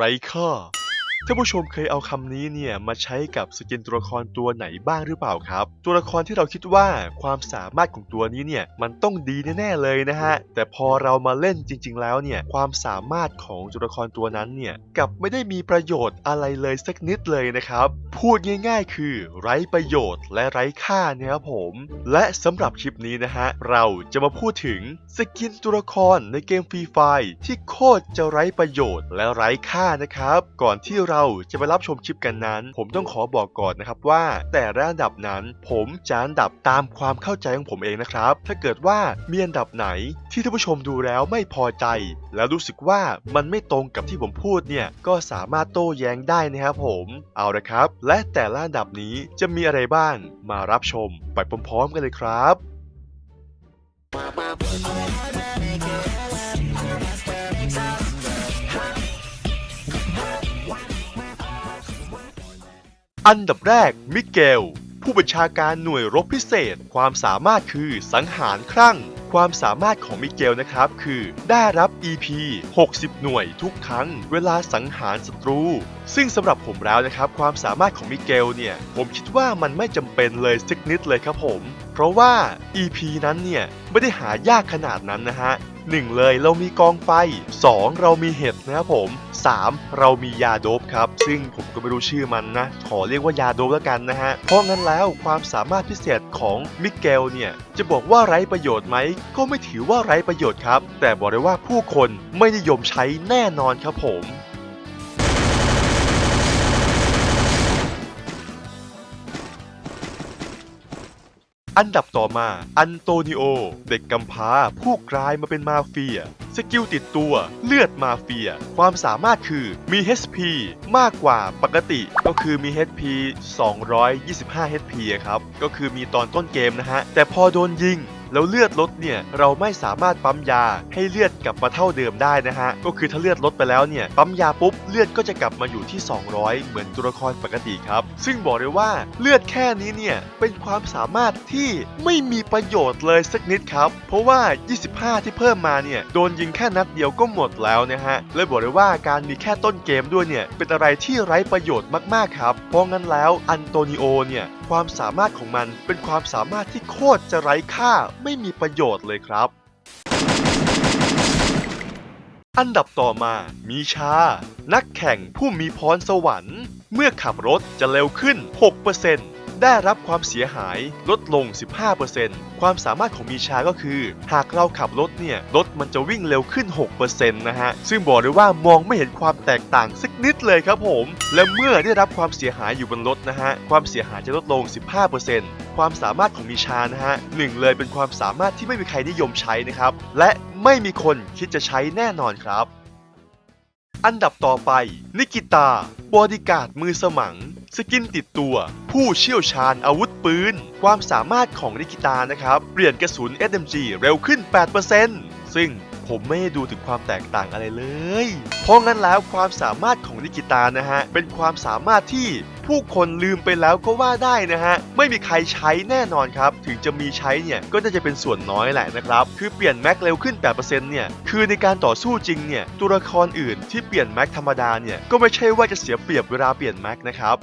ไร้ค่า ท่านผู้ชมเคยเอาคำนี้เนี่ยมาใช้กับสกินตัวละครตัวไหนบ้างหรือเปล่าครับ ตัวละครที่เราคิดว่าความสามารถของตัวนี้เนี่ยมันต้องดีแน่ๆเลยนะฮะแต่พอเรามาเล่นจริง ๆ แล้วเนี่ยความสามารถของตัวละครตัวนั้นเนี่ยกลับไม่ได้มีประโยชน์อะไรเลยสักนิดเลยนะครับพูดง่าย ๆ คือ ไร้ประโยชน์และไร้ค่าเนี่ยครับผม และสำหรับคลิปนี้นะฮะเราจะมาพูดถึงสกินตัวละครในเกมฟรีไฟที่โคตรจะไร้ประโยชน์และไร้ค่านะครับ ก่อนที่เราจะไปรับชมคลิปกันนั้น ผมต้องขอบอกก่อนนะครับว่า แต่ละอันดับนั้นผมจะอันดับตามความเข้าใจของผมเองนะครับ ถ้าเกิดว่ามีอันดับไหนที่ท่านผู้ชมดูแล้วไม่พอใจ แล้วรู้สึกว่ามันไม่ตรงกับที่ผมพูดเนี่ยก็สามารถโต้แย้งได้นะครับผมเอาละครับ และแต่ละอันดับนี้จะมีอะไรบ้างมารับชม ไปพร้อมๆกันเลยครับ อันดับแรกมิเกล ผู้บัญชาการหน่วยรบพิเศษ ความสามารถคือสังหารครั่ง ความสามารถของมิเกลนะครับคือได้รับ EP 60 หน่วยทุกครั้งเวลาสังหารศัตรู ซึ่งสำหรับผมแล้วนะครับความสามารถของมิเกลเนี่ย ผมคิดว่ามันไม่จำเป็นเลยสักนิดเลยครับผม เพราะว่า EP นั้นเนี่ย ไม่ได้หายากขนาดนั้นนะฮะ 1 เลย เรามีกองไฟ 2 เรามีเห็ดนะครับผม 3 เรามียาโดบครับ ซึ่งผมก็ไม่รู้ชื่อมันนะ ขอเรียกว่ายาโดบแล้วกันนะฮะ เพราะงั้นแล้วความสามารถพิเศษของมิเกลเนี่ย จะบอกว่าไร้ประโยชน์ไหม ก็ไม่ถือว่าไร้ประโยชน์ครับ แต่บอกเลยว่าผู้คนไม่นิยมใช้แน่นอนครับผม อันดับต่อมา อันโตนิโอ เด็กกำพร้า ผู้กลายมาเป็นมาเฟีย สกิลติดตัวเลือดมาเฟีย ความสามารถคือมี HP มากกว่าปกติก็คือมี HP 225 HP อะครับ ก็คือมีตอนต้นเกมนะฮะ แต่พอโดนยิง แล้วเลือดลดเนี่ยเราไม่สามารถปั๊มยาให้เลือดกลับมาเท่าเดิมได้นะฮะก็คือถ้าเลือดลดไปแล้วเนี่ยปั๊มยาปุ๊บเลือดก็จะกลับมาอยู่ที่ 200 เหมือนตัวละครปกติครับ ซึ่งบอกเลยว่าเลือดแค่นี้เนี่ยเป็นความสามารถที่ไม่มีประโยชน์เลยสักนิดครับเพราะว่า 25 ที่เพิ่มมาเนี่ยโดนยิงแค่นัดเดียวก็หมดแล้วนะฮะเลยบอกเลยว่าการมีแค่ต้นเกมด้วยเนี่ยเป็นอะไรที่ไร้ประโยชน์มากๆครับเพราะงั้นแล้วอันโตนิโอเนี่ยความสามารถของมันเป็นความสามารถที่โคตรจะไร้ค่าไม่มีประโยชน์เลยครับ อันดับต่อมามีชา นักแข่งผู้มีพรสวรรค์ เมื่อขับรถจะเร็วขึ้น 6% ได้รับความเสียหายลดลง 15%ความสามารถของมีชาก็คือ หากเราขับรถเนี่ย รถมันจะวิ่งเร็วขึ้น 6%นะฮะ ซึ่งบอกเลยว่ามองไม่เห็นความแตกต่างสักนิดเลยครับผม และเมื่อได้รับความเสียหายอยู่บนรถนะฮะ ความเสียหายจะลดลง 15%ความสามารถของมีชานะฮะหนึ่งเลยเป็นความสามารถที่ไม่มีใครนิยมใช้นะครับ และไม่มีคนคิดจะใช้แน่นอนครับ อันดับต่อไป นิกิตา บอดี้การ์ดมือสมัง สกินติดตัว ผู้เชี่ยวชาญอาวุธปืน ความสามารถของนิกิตานะครับ เปลี่ยนกระสุน SMG เร็วขึ้น 8%ซึ่งผมไม่ได้ดูถึงความแตกต่างอะไรเลย เพราะงั้นแล้วความสามารถของนิกิตานะฮะ เป็นความสามารถที่ผู้คนลืมไปแล้วก็ว่าได้นะฮะ ไม่มีใครใช้แน่นอนครับ ถึงจะมีใช้เนี่ยก็น่าจะเป็นส่วนน้อยแหละนะครับ คือเปลี่ยนแม็กเร็วขึ้น 8%เนี่ย คือในการต่อสู้จริงเนี่ยตัวละครอื่นที่เปลี่ยนแม็กธรรมดาเนี่ยก็ไม่ใช่ว่าจะเสียเปรียบเวลาเปลี่ยนแม็กนะครับ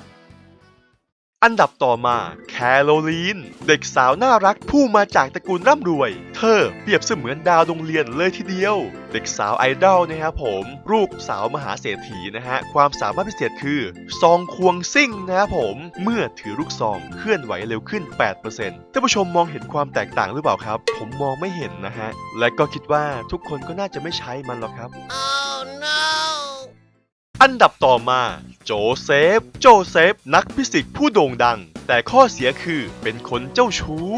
อันดับต่อมาแคโรลีน เด็กสาวน่ารักผู้มาจากตระกูลร่ำรวย เธอเปรียบเสมือนดาวโรงเรียนเลยทีเดียว เด็กสาวไอดอลนะครับผมลูกสาวมหาเศรษฐีนะฮะ ความสามารถพิเศษคือ ซองควงซิ่งนะครับผม เมื่อถือลูกซองเคลื่อนไหวเร็วขึ้น 8%ท่านผู้ชมมองเห็นความแตกต่างหรือเปล่าครับ ผมมองไม่เห็นนะฮะ และก็คิดว่าทุกคนก็น่าจะไม่ใช้มันหรอกครับ Oh! อันดับต่อมาโจเซฟ โจเซฟ นักฟิสิกส์ผู้โด่งดัง แต่ข้อเสียคือเป็นคนเจ้าชู้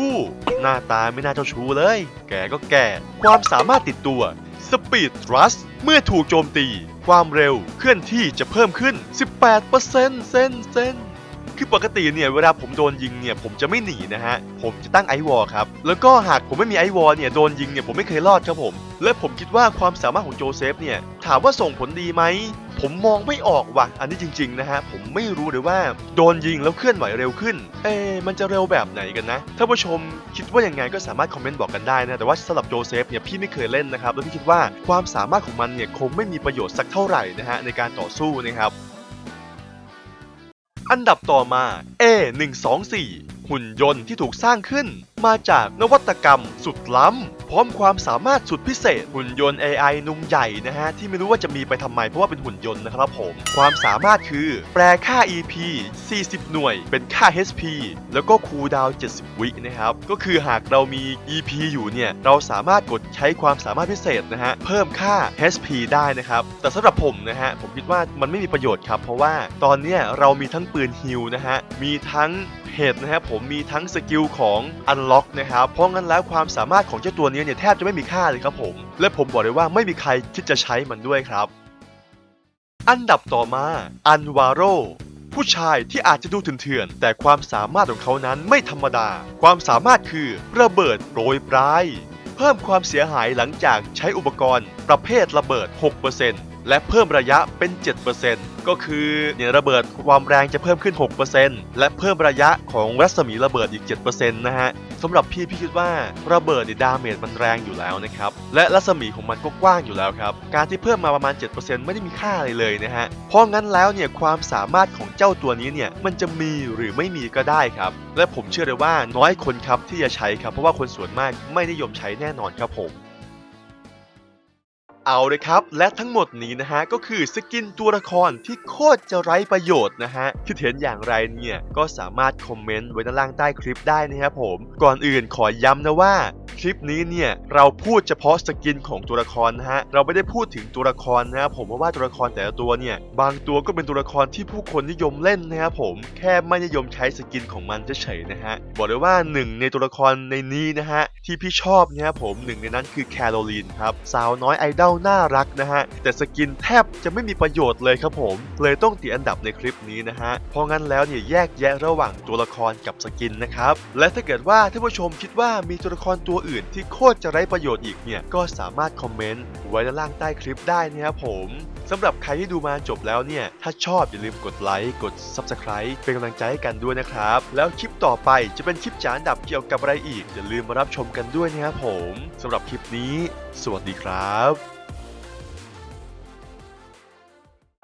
หน้าตาไม่น่าเจ้าชู้เลย แกก็แก่ ความสามารถติดตัวสปีดรัสเมื่อถูกโจมตี ความเร็วเคลื่อนที่จะเพิ่มขึ้น 18%เซนเซน คือปกติเนี่ยเวลาผมโดนยิงเนี่ยผมจะไม่หนีนะฮะ ผมจะตั้งไอวอลครับ แล้วก็หากผมไม่มีไอวอลเนี่ยโดนยิงเนี่ยผมไม่เคยรอดครับผม และผมคิดว่าความสามารถของโจเซฟเนี่ยถามว่าส่งผลดีไหมผมมองไม่ออกว่ะ อันนี้จริงๆนะฮะ ผมไม่รู้เลยว่าโดนยิงแล้วเคลื่อนไหวเร็วขึ้น เอ๊ะมันจะเร็วแบบไหนกันนะ ถ้าผู้ชมคิดว่าอยังไงก็สามารถคอมเมนต์บอกกันได้นะ แต่ว่าสำหรับโจเซฟเนี่ยพี่ไม่เคยเล่นนะครับ แล้วพี่คิดว่าความสามารถของมันเนี่ยคงไม่มีประโยชน์สักเท่าไหร่นะฮะในการต่อสู้นะครับ อันดับต่อมา A124 หุ่นยนต์ที่ถูกสร้างขึ้นมาจากนวัตกรรมสุดล้ำ พร้อมความสามารถสุดพิเศษ หุ่นยนต์ AI นุ่มใหญ่นะฮะ ที่ไม่รู้ว่าจะมีไปทำไม เพราะว่าเป็นหุ่นยนต์นะครับผม ความสามารถคือ แปลค่า EP 40 หน่วย เป็นค่า HP แล้วก็คูลดาวน์70 วินะครับ ก็คือหากเรามี EP อยู่เนี่ย เราสามารถกดใช้ความสามารถพิเศษนะฮะ เพิ่มค่า HP ได้นะครับ แต่สำหรับผมนะฮะ ผมคิดว่ามันไม่มีประโยชน์ครับ เพราะว่าตอนนี้เรามีทั้งปืนฮิลนะฮะ มีทั้งเหตุนะครับผมมีทั้งสกิลของ Unlock นล็อกนะครับเพราะงั้นแล้วความสามารถของเจ้าตัวนี้เนี่ยแทบจะไม่มีค่าเลยครับผม และผมบอกเลยว่าไม่มีใครคิดจะใช้มันด้วยครับ อันดับต่อมาอันวาโรผู้ชายที่อาจจะดูเถื่อนแต่ความสามารถของเขานั้นไม่ธรรมดา ความสามารถคือระเบิดโปรยปลาย เพิ่มความเสียหายหลังจากใช้อุปกรณ์ประเภทระเบิด 6% และเพิ่มระยะเป็น 7%ก็คือเนี่ยระเบิดความแรงจะเพิ่มขึ้น 6%และเพิ่มระยะของรัศมีระเบิดอีก 7%นะฮะสำหรับพี่พี่คิดว่าระเบิดเนี่ยดาเมจมันแรงอยู่แล้วนะครับ และรัศมีของมันก็กว้างอยู่แล้วครับ การที่เพิ่มมาประมาณ 7%ไม่ได้มีค่าอะไรเลยนะฮะ เพราะงั้นแล้วเนี่ยความสามารถของเจ้าตัวนี้เนี่ยมันจะมีหรือไม่มีก็ได้ครับ และผมเชื่อเลยว่าน้อยคนครับที่จะใช้ครับ เพราะว่าคนส่วนมากไม่นิยมใช้แน่นอนครับผม เอาเลยครับ และทั้งหมดนี้นะฮะ ก็คือสกินตัวละครที่โคตรจะไร้ประโยชน์นะฮะคิดเห็นอย่างไรเนี่ย ก็สามารถคอมเมนต์ไว้ด้านล่างใต้คลิปได้นะครับผม ก่อนอื่นขอย้ำนะว่าคลิปนี้เนี่ยเราพูดเฉพาะสกินของตัวละครนะฮะเราไม่ได้พูดถึงตัวละครนะครับผมเพราะว่าตัวละครแต่ละตัวเนี่ยบางตัวก็เป็นตัวละครที่ผู้คนนิยมเล่นนะครับผมแค่ไม่นิยมใช้สกินของมันเฉยๆนะฮะบอกเลยว่าหนึ่งในตัวละครในนี้นะฮะที่พี่ชอบนะครับผมหนึ่งในนั้นคือแคโรลีนครับสาวน้อยไอดอลน่ารักนะฮะ แต่สกินแทบจะไม่มีประโยชน์เลยครับผม เลยต้องติดอันดับในคลิปนี้นะฮะ เพราะงั้นแล้วเนี่ยแยกแยะระหว่างตัวละครกับสกินนะครับ และถ้าเกิดว่าท่านผู้ชมคิดว่ามีตัวละครตัวอื่นที่โคตรจะไร้ประโยชน์อีกเนี่ย ก็สามารถคอมเมนต์ไว้ด้านล่างใต้คลิปได้นะครับผมสำหรับใครที่ดูมาจบแล้วเนี่ย ถ้าชอบอย่าลืมกดไลค์ กด Subscribe เป็นกำลังใจให้กันด้วยนะครับ แล้วคลิปต่อไปจะเป็นคลิปจานอันดับเกี่ยวกับอะไรอีก อย่าลืมมารับชมกันด้วยนะครับผม สำหรับคลิปนี้ สวัสดีครับ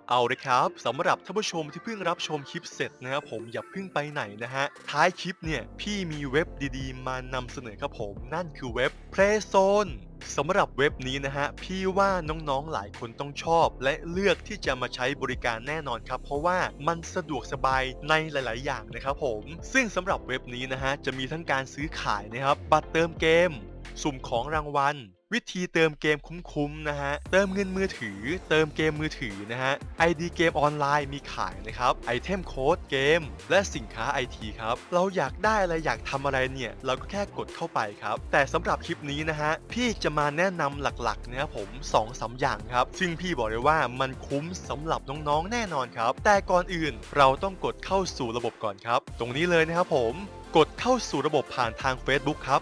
เอาเลยครับสำหรับท่านผู้ชมที่เพิ่งรับชมคลิปเสร็จนะครับผมอย่าเพิ่งไปไหนนะฮะ ท้ายคลิปเนี่ยพี่มีเว็บดีๆ มานำเสนอครับผมนั่นคือเว็บ Playzone สำหรับเว็บนี้นะฮะ พี่ว่าน้องๆหลายคนต้องชอบ และเลือกที่จะมาใช้บริการแน่นอนครับ เพราะว่ามันสะดวกสบายในหลาย ๆ อย่างนะครับผม ซึ่งสำหรับเว็บนี้นะฮะจะมีทั้งการซื้อขายนะครับบัตรเติมเกม สุ่มของรางวัล วิธีเติมเกมคุ้มๆนะฮะ เติมเงินมือถือ เติมเกมมือถือนะฮะ ID เกมออนไลน์มีขายนะครับไอเทมโค้ดเกม และสินค้า IT ครับ เราอยากได้อะไรอยากทำอะไรเนี่ย เราก็แค่กดเข้าไปครับ แต่สำหรับคลิปนี้นะฮะ พี่จะมาแนะนำหลักๆนะครับผม2อสอย่างครับ ซึ่งพี่บอกเลยว่ามันคุ้มสำหรับน้องๆแน่นอนครับ แต่ก่อนอื่นเราต้องกดเข้าสู่ระบบก่อนครับ ตรงนี้เลยนะครับผม กดเข้าสู่ระบบผ่านทาง Facebook ครับ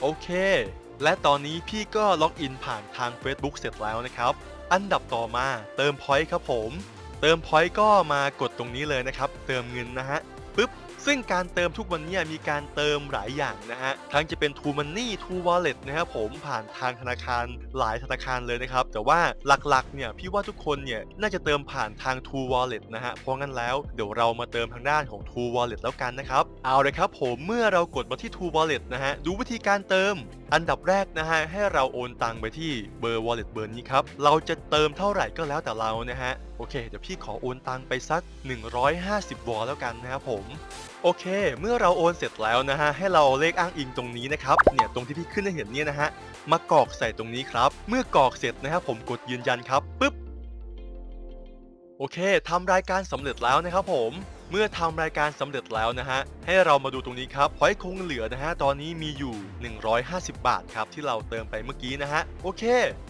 โอเค และตอนนี้พี่ก็ล็อกอินผ่านทาง Facebook เสร็จแล้วนะครับ อันดับต่อมาเติมพอยต์ครับผม เติมพอยต์ก็มากดตรงนี้เลยนะครับ เติมเงินนะฮะปึ๊บ ซึ่งการเติมทุกวันเนี้มีการเติมหลายอย่างนะฮะ ทั้งจะเป็น True Money True Wallet นะครับผมผ่านทางธนาคารหลายธนาคารเลยนะครับ แต่ว่าหลักๆเนี่ยพี่ว่าทุกคนเนี่ยน่าจะเติมผ่านทาง True Wallet นะฮะ เพราะงั้นแล้วเดี๋ยวเรามาเติมทางด้านของ True Wallet แล้วกันนะครับ เอาเลยครับผมเมื่อเรากดมาที่ True Wallet นะฮะดูวิธีการเติมอันดับแรกนะฮะให้เราโอนตังไปที่เบอร์ wallet เบอร์นี้ครับ เราจะเติมเท่าไหร่ก็แล้วแต่เรานะฮะ โอเค เดี๋ยวพี่ขอโอนตังไปสัก 150 วอลแล้วกันนะครับผม โอเค เมื่อเราโอนเสร็จแล้วนะฮะ ให้เราเลขอ้างอิงตรงนี้นะครับ เนี่ยตรงที่พี่ขึ้นให้เห็นเนี่ยนะฮะ มากรอกใส่ตรงนี้ครับ เมื่อกรอกเสร็จนะครับผมกดยืนยันครับ ปึ๊บ โอเคทำรายการสำเร็จแล้วนะครับผม เมื่อทำรายการสำเร็จแล้วนะฮะ ให้เรามาดูตรงนี้ครับพอยคงเหลือนะฮะ ตอนนี้มีอยู่ 150 บาทครับ ที่เราเติมไปเมื่อกี้นะฮะ โอเค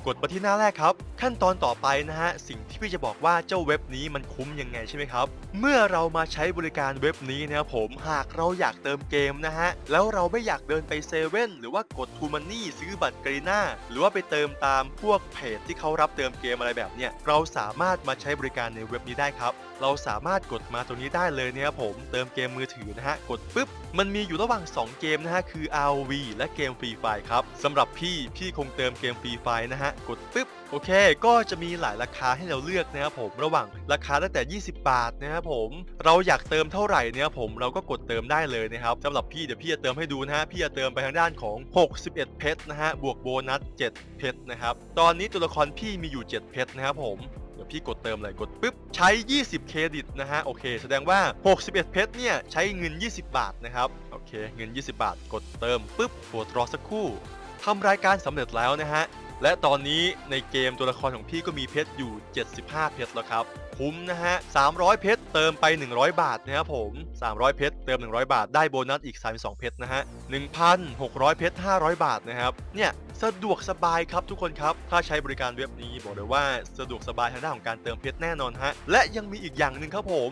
กดมาที่หน้าแรกครับ ขั้นตอนต่อไปนะฮะ สิ่งที่พี่จะบอกว่าเจ้าเว็บนี้มันคุ้มยังไงใช่ไหมครับ เมื่อเรามาใช้บริการเว็บนี้นะครับผม หากเราอยากเติมเกมนะฮะ แล้วเราไม่อยากเดินไปเซเว่นหรือว่ากดทูมันนี่ซื้อบัตรกรีน่าหรือว่าไปเติมตามพวกเพจที่เขารับเติมเกมอะไรแบบเนี้ย เราสามารถมาใช้บริการในเว็บนี้ได้ครับ เราสามารถกดมาตรงนี้ได้เลยนะครับผมเติมเกมมือถือนะฮะกดปุ๊บมันมีอยู่ระหว่าง 2 เกมนะฮะคือ ROV และเกมฟรีไฟครับสำหรับพี่พี่คงเติมเกมฟรีไฟนะฮะกดปุ๊บโอเค ก็จะมีหลายราคาให้เราเลือกนะครับผมระหว่างราคาตั้งแต่ 20 บาทนะครับผมเราอยากเติมเท่าไหร่นะครับผมเราก็กดเติมได้เลยนะครับสำหรับพี่เดี๋ยวพี่จะเติมให้ดูนะฮะพี่จะเติมไปทางด้านของ 61 เพชรนะฮะบวกโบนัส 7 เพชรนะครับตอนนี้ตัวละครพี่มีอยู่ 7 เพชรนะครับผม ยวพี่กดเติมเลยกดปุ๊บใช้ 20 เครดิตนะฮะโอเค แสดงว่า 61 เพชรเนี่ยใช้เงิน 20 บาทนะครับโอเคเงิน 20 บาท กดเติมปุ๊บโปวดรอสักครู่ทำรายการสำเร็จแล้วนะฮะและตอนนี้ในเกมตัวละครของพี่ก็มีเพชรอยู่ 75 เพชรแล้วครับ คุ้มนะฮะ 300 เพชรเติมไป 100 บาทนะครับผม 300 เพชรเติม 100 บาท ได้โบนัสอีก 32 เพชรนะฮะ 1,600 เพชร 500 บาทนะครับ เนี่ยสะดวกสบายครับทุกคนครับ ถ้าใช้บริการเว็บนี้บอกเลยว่าสะดวกสบายทางด้านของการเติมเพชรแน่นอนฮะ และยังมีอีกอย่างหนึ่งครับผม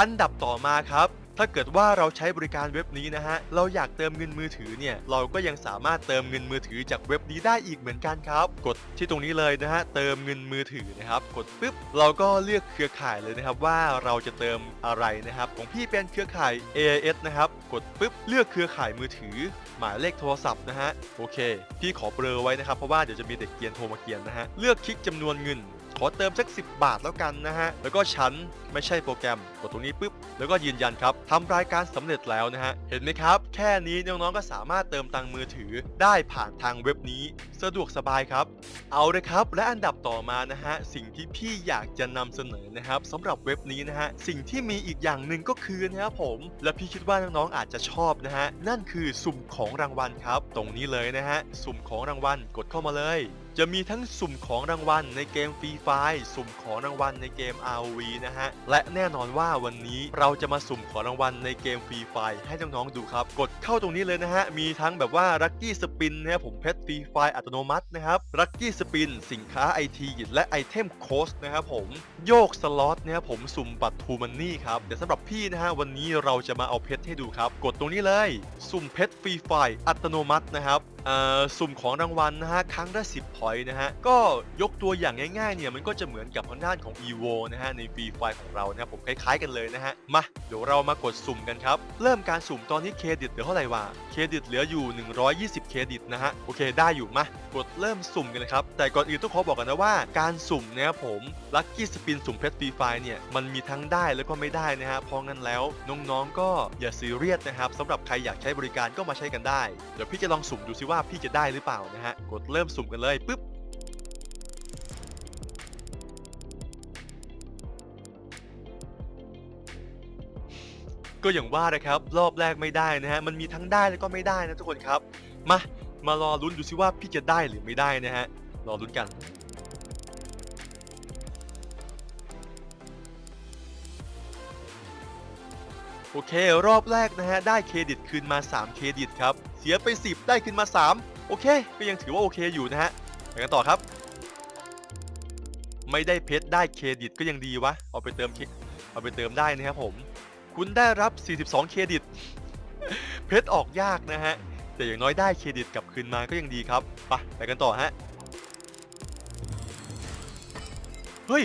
อันดับต่อมาครับ ถ้าเกิดว่าเราใช้บริการเว็บนี้นะฮะ เราอยากเติมเงินมือถือเนี่ย เราก็ยังสามารถเติมเงินมือถือจากเว็บนี้ได้อีกเหมือนกันครับ กดที่ตรงนี้เลยนะฮะ เติมเงินมือถือนะครับ กดปุ๊บ เราก็เลือกเครือข่ายเลยนะครับว่าเราจะเติมอะไรนะครับ ของพี่เป็นเครือข่าย AIS นะครับ กดปุ๊บ เลือกเครือข่ายมือถือ หมายเลขโทรศัพท์นะฮะ โอเค พี่ขอเบลอไว้นะครับ เพราะว่าเดี๋ยวจะมีเด็กเกียนโทรมาเกียนนะฮะ เลือกคลิกจำนวนเงิน ขอเติมสัก 10 บาทแล้วกันนะฮะ แล้วก็ชั้นไม่ใช่โปรแกรมกดตรงนี้ปุ๊บ แล้วก็ยืนยันครับทำรายการสำเร็จแล้วนะฮะ เห็นไหมครับ แค่นี้น้องๆก็สามารถเติมตังมือถือได้ผ่านทางเว็บนี้ สะดวกสบายครับ เอาเลยครับ และอันดับต่อมานะฮะ สิ่งที่พี่อยากจะนำเสนอนะครับสำหรับเว็บนี้นะฮะ สิ่งที่มีอีกอย่างหนึ่งก็คือนะครับผม และพี่คิดว่าน้องๆอาจจะชอบนะฮะ นั่นคือสุ่มของรางวัลครับ ตรงนี้เลยนะฮะ สุ่มของรางวัลกดเข้ามาเลย จะมีทั้งสุ่มของรางวัลในเกมฟรีไฟสุ่มของรางวัลในเกม ROV นะฮะ และแน่นอนว่าวันนี้เราจะมาสุ่มของรางวัลในเกมฟรีไฟให้น้องๆดูครับ กดเข้าตรงนี้เลยนะฮะ มีทั้งแบบว่าลัคกี้สปินนะครับผมเพชรฟรีไฟอัตโนมัตินะครับลัคกี้สปินสินค้าไอทีและไอเทมโค้ชนะครับผมโยกสล็อตนะครับผมสุ่มบัตรทูมันนี่ครับเดี๋ยวสำหรับพี่นะฮะวันนี้เราจะมาเอาเพชรให้ดูครับ กดตรงนี้เลย สุ่มเพชรฟรีไฟอัตโนมัตินะครับ สุ่มของรางวัลนะฮะครั้งละ10พอยต์นะฮะก็ยกตัวอย่างง่ายๆเนี่ยมันก็จะเหมือนกับทางด้านของ EVO นะฮะในฟรีไฟของเรานะครับผมคล้ายๆกันเลยนะฮะมาเดี๋ยวเรามากดสุ่มกันครับเริ่มการสุ่มตอนนี้เครดิตเหลือเท่าไหร่วะเครดิตเหลืออยู่ 120 เครดิตนะฮะโอเคได้อยู่มากดเริ่มสุ่มกันเลยครับแต่ก่อนอื่นต้องขอบอกกันนะว่าการสุ่มนะครับผมลัคกี้สปินสุ่มเพชรฟรีไฟเนี่ยมันมีทั้งได้แล้วก็ไม่ได้นะฮะเพราะงั้นแล้วน้องๆก็อย่าซีเรียสนะครับสำหรับใครอยากใช้บริการก็มาใช้กันได้เดี๋ยวพี่จะลองสุ่มดูซิว่าพี่จะได้หรือเปล่านะฮะ กดเริ่มสุ่มกันเลยปุ๊บก็อย่างว่านะครับ รอบแรกไม่ได้นะฮะมันมีทั้งได้แล้วก็ไม่ได้นะทุกคนครับ มามารอลุ้นดูซิว่าพี่จะได้หรือไม่ได้นะฮะรอลุ้นกัน โอเค รอบแรกนะฮะ ได้เครดิตคืนมา 3 เครดิตครับ เสียไป 10 ได้คืนมา 3 โอเค ก็ยังถือว่าโอเคอยู่นะฮะไปกันต่อครับ ไม่ได้เพชรได้เครดิตก็ยังดีวะ เอาไปเติมเอาไปเติมได้นะครับผม คุณได้รับ 42 เครดิต เพชรออกยากนะฮะ แต่อย่างน้อยได้เครดิตกลับคืนมาก็ยังดีครับ ไปไปกันต่อฮะ เฮ้ย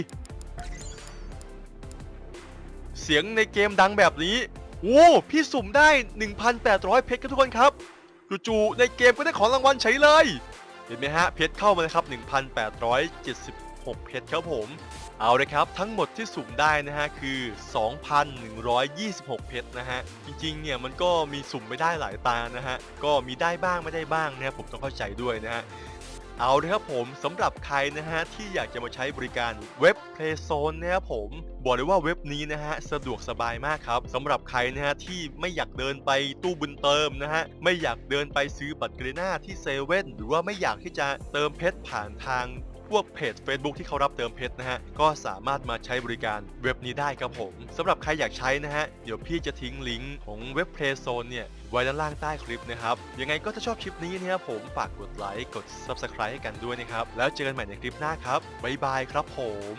เสียงในเกมดังแบบนี้โอ้พี่สุ่มได้ 1,800 เพชรครับทุกคนครับจู่ๆในเกมก็ได้ของรางวัลเฉยเลย เห็นไหมฮะ เพชรเข้ามาเลยครับ 1,876 เพชรครับผม เอาเลยครับ ทั้งหมดที่สุ่มได้นะฮะ คือ 2,126 เพชรนะฮะ จริงๆ เนี่ยมันก็มีสุ่มไม่ได้หลายตานะฮะ ก็มีได้บ้างไม่ได้บ้างนะครับผมต้องเข้าใจด้วยนะฮะ เอาเลยครับผมสำหรับใครนะฮะที่อยากจะมาใช้บริการเว็บ Playzone นะครับผม บอกเลยว่าเว็บนี้นะฮะสะดวกสบายมากครับสำหรับใครนะฮะที่ไม่อยากเดินไปตู้บุญเติมนะฮะไม่อยากเดินไปซื้อบัตรเกรน่าที่เซเว่นหรือว่าไม่อยากที่จะเติมเพชรผ่านทาง วกเพจ Facebook ที่เขารับเติมเพชรนะฮะ ก็สามารถมาใช้บริการเว็บนี้ได้ครับผมสำหรับใครอยากใช้นะฮะ เดี๋ยวพี่จะทิ้งลิงก์ของเว็บ Playzone เนี่ย ไว้ด้านล่างใต้คลิปนะครับ ยังไงก็ถ้าชอบคลิปนี้นะครับผมฝากกดไลค์กด Subscribe ให้กันด้วยนะครับ แล้วเจอกันใหม่ในคลิปหน้าครับบ๊ายบายครับผม